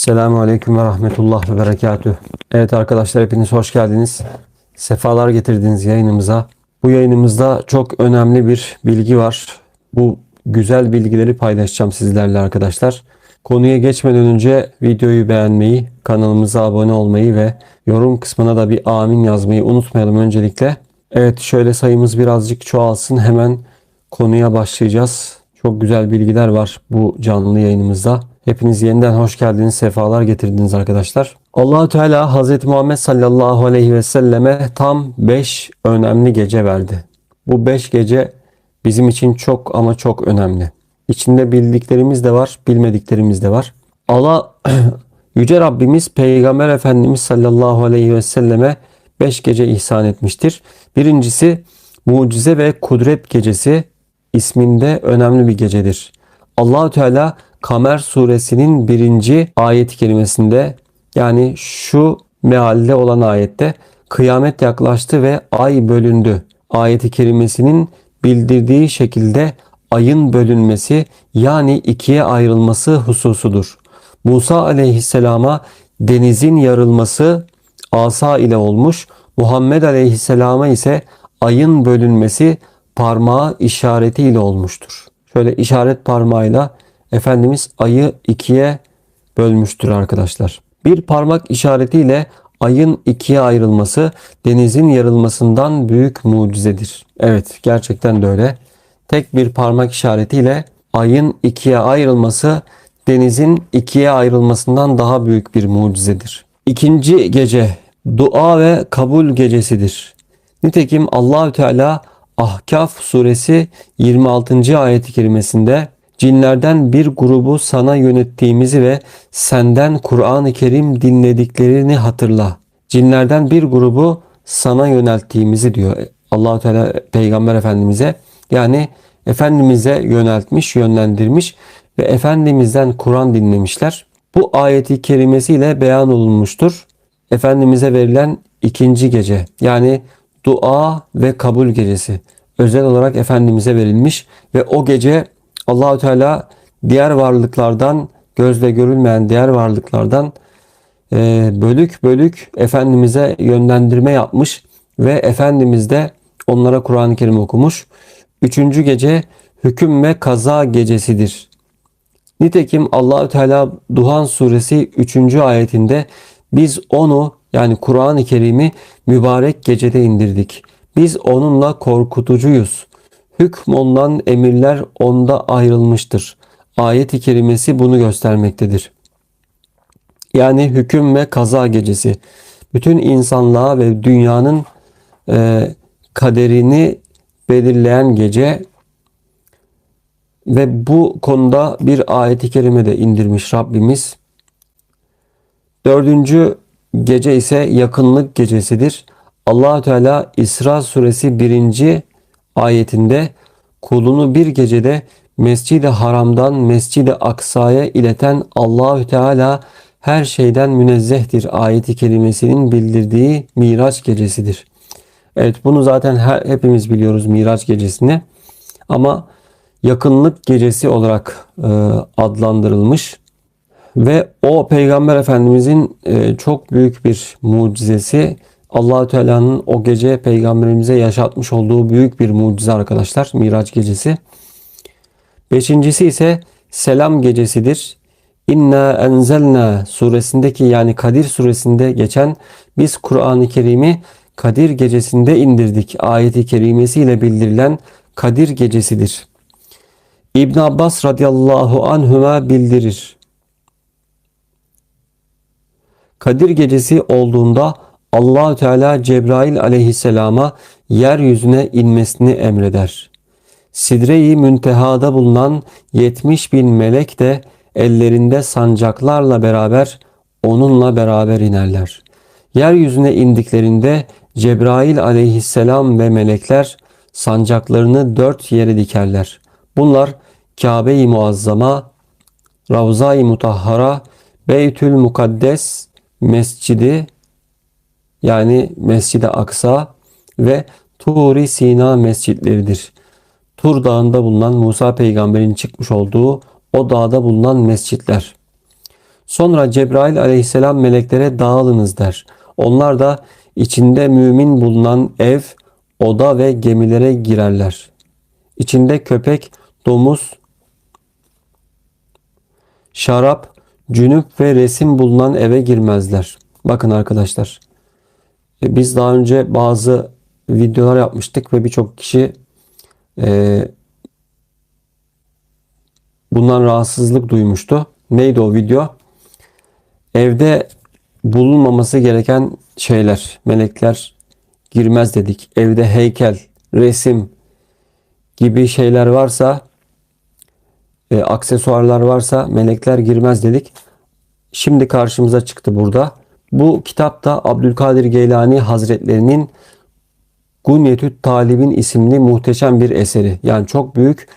Selamun Aleyküm ve Rahmetullah ve Berekatüh. Evet arkadaşlar hepiniz hoş geldiniz. Sefalar getirdiniz yayınımıza. Bu yayınımızda çok önemli bir bilgi var. Bu güzel bilgileri paylaşacağım sizlerle arkadaşlar. Konuya geçmeden önce videoyu beğenmeyi, kanalımıza abone olmayı ve yorum kısmına da bir amin yazmayı unutmayalım öncelikle. Evet şöyle sayımız birazcık çoğalsın hemen konuya başlayacağız. Çok güzel bilgiler var bu canlı yayınımızda. Hepiniz yeniden hoş geldiniz, sefalar getirdiniz arkadaşlar. Allahu Teala Hz. Muhammed sallallahu aleyhi ve selleme tam 5 önemli gece verdi. Bu 5 gece bizim için çok ama çok önemli. İçinde bildiklerimiz de var, bilmediklerimiz de var. Allah Yüce Rabbimiz Peygamber Efendimiz sallallahu aleyhi ve selleme 5 gece ihsan etmiştir. Birincisi mucize ve kudret gecesi isminde önemli bir gecedir. Allahu Teala Kamer suresinin birinci ayet kelimesinde yani şu mealde olan ayette kıyamet yaklaştı ve ay bölündü. Ayeti kerimesinin bildirdiği şekilde ayın bölünmesi yani ikiye ayrılması hususudur. Musa aleyhisselama denizin yarılması asa ile olmuş. Muhammed aleyhisselama ise ayın bölünmesi parmağı işaretiyle olmuştur. Şöyle işaret parmağıyla Efendimiz ayı ikiye bölmüştür arkadaşlar. Bir parmak işaretiyle ayın ikiye ayrılması denizin yarılmasından büyük mucizedir. Evet gerçekten de öyle. Tek bir parmak işaretiyle ayın ikiye ayrılması denizin ikiye ayrılmasından daha büyük bir mucizedir. İkinci gece dua ve kabul gecesidir. Nitekim Allahü Teala Ahkaf suresi 26. ayeti kerimesinde cinlerden bir grubu sana yönettiğimizi ve senden Kur'an-ı Kerim dinlediklerini hatırla. Cinlerden bir grubu sana yönelttiğimizi diyor Allahu Teala Peygamber Efendimize. Yani Efendimiz'e yöneltmiş, yönlendirmiş ve Efendimiz'den Kur'an dinlemişler. Bu ayeti kerimesiyle beyan olunmuştur. Efendimiz'e verilen ikinci gece yani dua ve kabul gecesi özel olarak Efendimiz'e verilmiş ve o gece Allahü Teala diğer varlıklardan gözle görülmeyen diğer varlıklardan e, bölük bölük Efendimiz'e yönlendirme yapmış ve Efendimiz de onlara Kur'an-ı Kerim okumuş. Üçüncü gece hüküm ve kaza gecesidir. Nitekim Allahü Teala Duhan suresi 3. ayetinde biz onu yani Kur'an-ı Kerim'i mübarek gecede indirdik. Biz onunla korkutucuyuz. Hükm ondan emirler onda ayrılmıştır. Ayet-i kerimesi bunu göstermektedir. Yani hüküm ve kaza gecesi. Bütün insanlığa ve dünyanın e, kaderini belirleyen gece ve bu konuda bir ayet-i kerime de indirmiş Rabbimiz. Dördüncü gece ise yakınlık gecesidir. allah Teala İsra suresi birinci ayetinde kulunu bir gecede Mescid-i Haram'dan Mescid-i Aksa'ya ileten Allahü Teala her şeyden münezzehtir ayeti kelimesinin bildirdiği Miraç gecesidir. Evet bunu zaten her, hepimiz biliyoruz Miraç gecesini. Ama yakınlık gecesi olarak e, adlandırılmış ve o Peygamber Efendimizin e, çok büyük bir mucizesi Allahü Teala'nın o gece peygamberimize yaşatmış olduğu büyük bir mucize arkadaşlar Miraç gecesi. Beşincisi ise selam gecesidir. İnna enzelna suresindeki yani Kadir suresinde geçen biz Kur'an-ı Kerim'i Kadir gecesinde indirdik. Ayeti kerimesiyle bildirilen Kadir gecesidir. İbn Abbas radıyallahu anhuma bildirir. Kadir gecesi olduğunda allah Teala Cebrail aleyhisselama yeryüzüne inmesini emreder. Sidre-i müntehada bulunan 70 bin melek de ellerinde sancaklarla beraber onunla beraber inerler. Yeryüzüne indiklerinde Cebrail aleyhisselam ve melekler sancaklarını dört yere dikerler. Bunlar Kabe-i Muazzama, Ravza-i Mutahhara, Beytül Mukaddes, Mescidi yani Mescid-i Aksa ve Turi Sina mescitleridir. Tur dağında bulunan Musa peygamberin çıkmış olduğu o dağda bulunan mescitler. Sonra Cebrail aleyhisselam meleklere dağılınız der. Onlar da içinde mümin bulunan ev, oda ve gemilere girerler. İçinde köpek, domuz, şarap, cünüp ve resim bulunan eve girmezler. Bakın arkadaşlar. E, Biz daha önce bazı videolar yapmıştık ve birçok kişi e, bundan rahatsızlık duymuştu. Neydi o video? Evde bulunmaması gereken şeyler, melekler girmez dedik. Evde heykel, resim gibi şeyler varsa, e, aksesuarlar varsa melekler girmez dedik. Şimdi karşımıza çıktı burada. Bu kitapta Abdülkadir Geylani Hazretlerinin Gunyetü Talib'in isimli muhteşem bir eseri. Yani çok büyük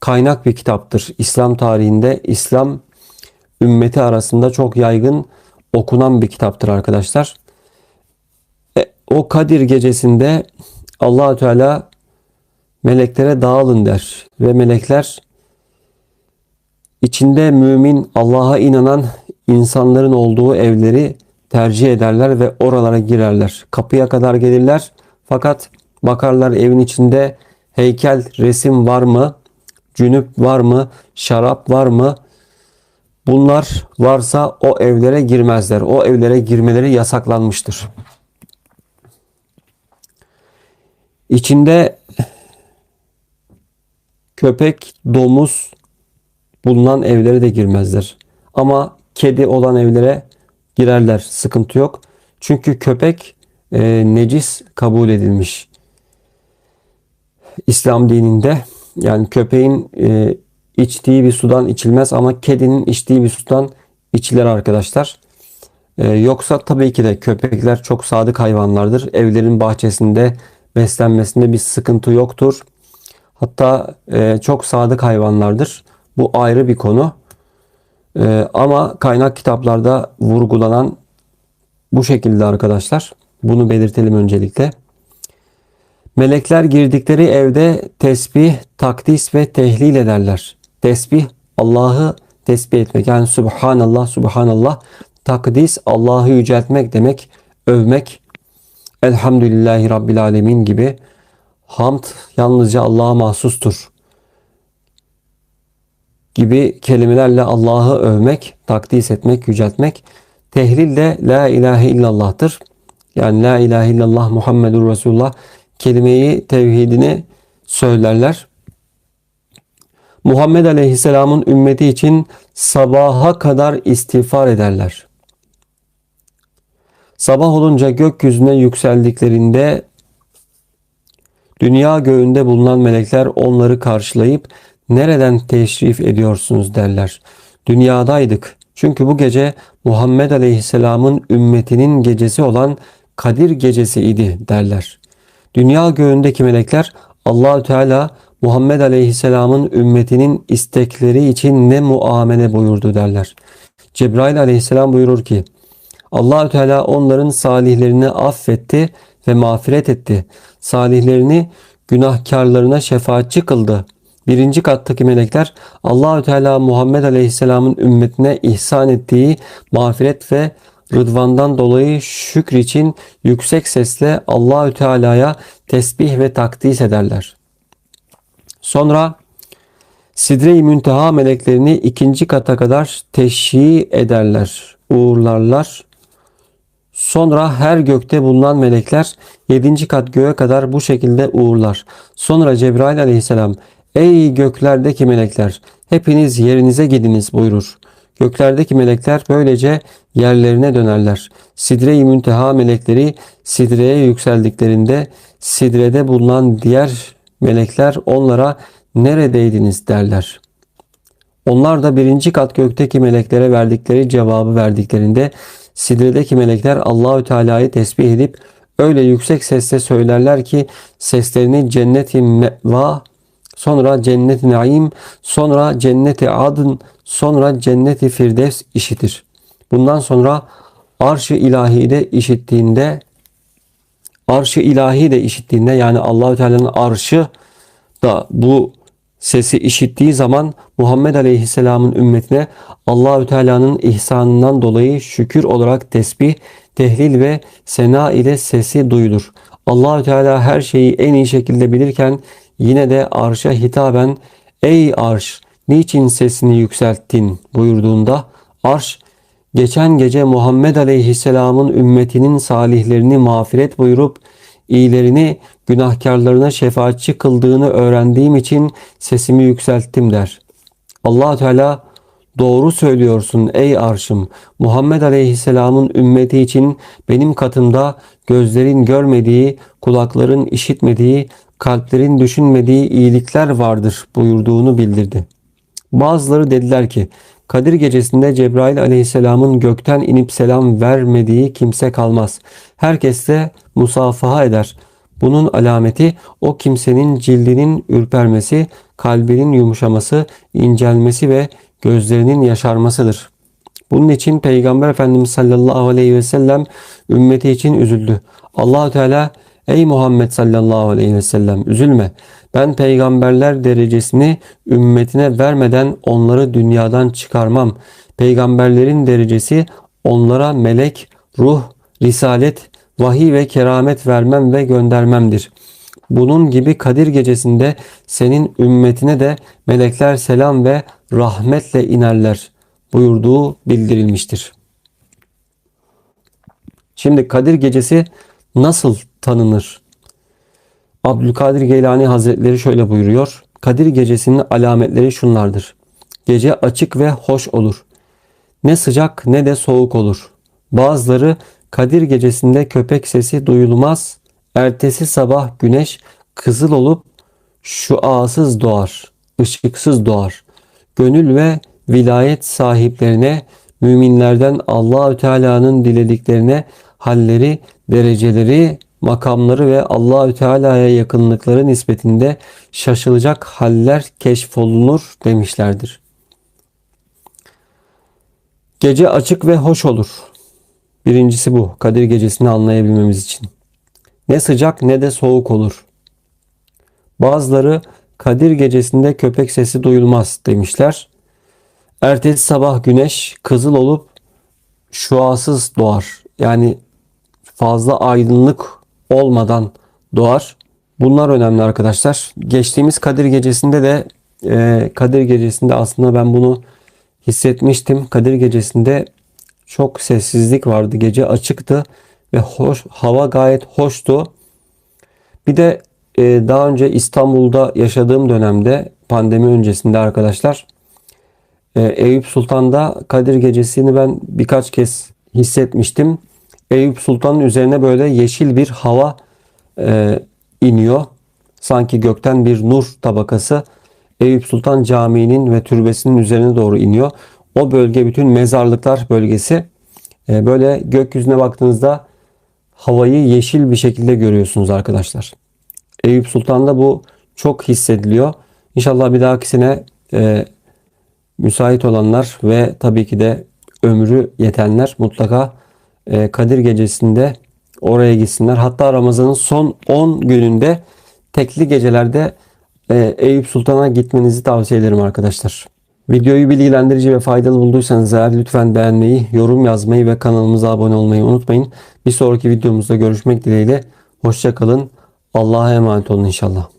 kaynak bir kitaptır. İslam tarihinde İslam ümmeti arasında çok yaygın okunan bir kitaptır arkadaşlar. E, o Kadir gecesinde Allahü Teala meleklere dağılın der ve melekler içinde mümin, Allah'a inanan insanların olduğu evleri tercih ederler ve oralara girerler. Kapıya kadar gelirler fakat bakarlar evin içinde heykel, resim var mı? Cünüp var mı? Şarap var mı? Bunlar varsa o evlere girmezler. O evlere girmeleri yasaklanmıştır. İçinde köpek, domuz bulunan evlere de girmezler. Ama kedi olan evlere girerler. Sıkıntı yok. Çünkü köpek e, necis kabul edilmiş. İslam dininde yani köpeğin e, içtiği bir sudan içilmez ama kedinin içtiği bir sudan içilir arkadaşlar. E, yoksa tabii ki de köpekler çok sadık hayvanlardır. Evlerin bahçesinde beslenmesinde bir sıkıntı yoktur. Hatta e, çok sadık hayvanlardır. Bu ayrı bir konu. E, ama kaynak kitaplarda vurgulanan bu şekilde arkadaşlar. Bunu belirtelim öncelikle. Melekler girdikleri evde tesbih, takdis ve tehlil ederler. Tesbih Allah'ı tesbih etmek. Yani Subhanallah, Subhanallah. Takdis Allah'ı yüceltmek demek. Övmek. Elhamdülillahi Rabbil Alemin gibi. Hamd yalnızca Allah'a mahsustur. Gibi kelimelerle Allah'ı övmek, takdis etmek, yüceltmek. Tehlil de La ilahe illallah'tır. Yani La ilahe illallah Muhammedur Resulullah kelimeyi, tevhidini söylerler. Muhammed Aleyhisselam'ın ümmeti için sabaha kadar istiğfar ederler. Sabah olunca gökyüzüne yükseldiklerinde dünya göğünde bulunan melekler onları karşılayıp nereden teşrif ediyorsunuz derler. Dünyadaydık. Çünkü bu gece Muhammed Aleyhisselam'ın ümmetinin gecesi olan Kadir gecesi idi derler. Dünya göğündeki melekler Allahü Teala Muhammed Aleyhisselam'ın ümmetinin istekleri için ne muamele buyurdu derler. Cebrail Aleyhisselam buyurur ki Allahü Teala onların salihlerini affetti ve mağfiret etti. Salihlerini günahkarlarına şefaatçi kıldı. Birinci kattaki melekler Allahü Teala Muhammed Aleyhisselam'ın ümmetine ihsan ettiği mağfiret ve rıdvandan dolayı şükür için yüksek sesle Allahü Teala'ya tesbih ve takdis ederler. Sonra Sidre-i Münteha meleklerini ikinci kata kadar teşhi ederler, uğurlarlar. Sonra her gökte bulunan melekler yedinci kat göğe kadar bu şekilde uğurlar. Sonra Cebrail aleyhisselam ey göklerdeki melekler hepiniz yerinize gidiniz buyurur. Göklerdeki melekler böylece yerlerine dönerler. Sidre-i Münteha melekleri Sidre'ye yükseldiklerinde Sidre'de bulunan diğer melekler onlara neredeydiniz derler. Onlar da birinci kat gökteki meleklere verdikleri cevabı verdiklerinde Sidre'deki melekler Allahü Teala'yı tesbih edip öyle yüksek sesle söylerler ki seslerini cennet-i meva, sonra cennet-i naim, sonra cennet-i adın, sonra cennet-i firdevs işitir. Bundan sonra arş-ı ilahi de işittiğinde arş-ı ilahi de işittiğinde yani Allahü Teala'nın arşı da bu sesi işittiği zaman Muhammed Aleyhisselam'ın ümmetine Allahü Teala'nın ihsanından dolayı şükür olarak tesbih, tehlil ve sena ile sesi duyulur. Allahü Teala her şeyi en iyi şekilde bilirken yine de arşa hitaben ey arş niçin sesini yükselttin buyurduğunda arş geçen gece Muhammed Aleyhisselam'ın ümmetinin salihlerini mağfiret buyurup iyilerini günahkarlarına şefaatçi kıldığını öğrendiğim için sesimi yükselttim der. allah Teala doğru söylüyorsun ey arşım. Muhammed Aleyhisselam'ın ümmeti için benim katımda gözlerin görmediği, kulakların işitmediği, kalplerin düşünmediği iyilikler vardır buyurduğunu bildirdi. Bazıları dediler ki Kadir gecesinde Cebrail aleyhisselamın gökten inip selam vermediği kimse kalmaz. Herkes de musafaha eder. Bunun alameti o kimsenin cildinin ürpermesi, kalbinin yumuşaması, incelmesi ve gözlerinin yaşarmasıdır. Bunun için Peygamber Efendimiz sallallahu aleyhi ve sellem ümmeti için üzüldü. allah Teala ey Muhammed sallallahu aleyhi ve sellem üzülme. Ben peygamberler derecesini ümmetine vermeden onları dünyadan çıkarmam. Peygamberlerin derecesi onlara melek, ruh, risalet, vahiy ve keramet vermem ve göndermemdir. Bunun gibi Kadir gecesinde senin ümmetine de melekler selam ve rahmetle inerler buyurduğu bildirilmiştir. Şimdi Kadir gecesi nasıl tanınır? Abdülkadir Geylani Hazretleri şöyle buyuruyor. Kadir gecesinin alametleri şunlardır. Gece açık ve hoş olur. Ne sıcak ne de soğuk olur. Bazıları Kadir gecesinde köpek sesi duyulmaz. Ertesi sabah güneş kızıl olup şuasız doğar, ışıksız doğar. Gönül ve vilayet sahiplerine, müminlerden Allahü Teala'nın dilediklerine halleri, dereceleri makamları ve Allahü Teala'ya yakınlıkları nispetinde şaşılacak haller keşfolunur demişlerdir. Gece açık ve hoş olur. Birincisi bu. Kadir gecesini anlayabilmemiz için. Ne sıcak ne de soğuk olur. Bazıları Kadir gecesinde köpek sesi duyulmaz demişler. Ertesi sabah güneş kızıl olup şuasız doğar. Yani fazla aydınlık olmadan doğar. Bunlar önemli arkadaşlar. Geçtiğimiz Kadir Gecesi'nde de e, Kadir Gecesi'nde aslında ben bunu hissetmiştim. Kadir Gecesi'nde çok sessizlik vardı. Gece açıktı ve hoş, hava gayet hoştu. Bir de e, daha önce İstanbul'da yaşadığım dönemde pandemi öncesinde arkadaşlar e, Eyüp Sultan'da Kadir Gecesi'ni ben birkaç kez hissetmiştim. Eyüp Sultan'ın üzerine böyle yeşil bir hava e, iniyor. Sanki gökten bir nur tabakası Eyüp Sultan Camii'nin ve türbesinin üzerine doğru iniyor. O bölge bütün mezarlıklar bölgesi. E, böyle gökyüzüne baktığınızda havayı yeşil bir şekilde görüyorsunuz arkadaşlar. Eyüp Sultan'da bu çok hissediliyor. İnşallah bir dahakisine e, müsait olanlar ve tabii ki de ömrü yetenler mutlaka Kadir gecesinde oraya gitsinler. Hatta Ramazan'ın son 10 gününde tekli gecelerde e, Eyüp Sultan'a gitmenizi tavsiye ederim arkadaşlar. Videoyu bilgilendirici ve faydalı bulduysanız eğer lütfen beğenmeyi, yorum yazmayı ve kanalımıza abone olmayı unutmayın. Bir sonraki videomuzda görüşmek dileğiyle. Hoşçakalın. Allah'a emanet olun inşallah.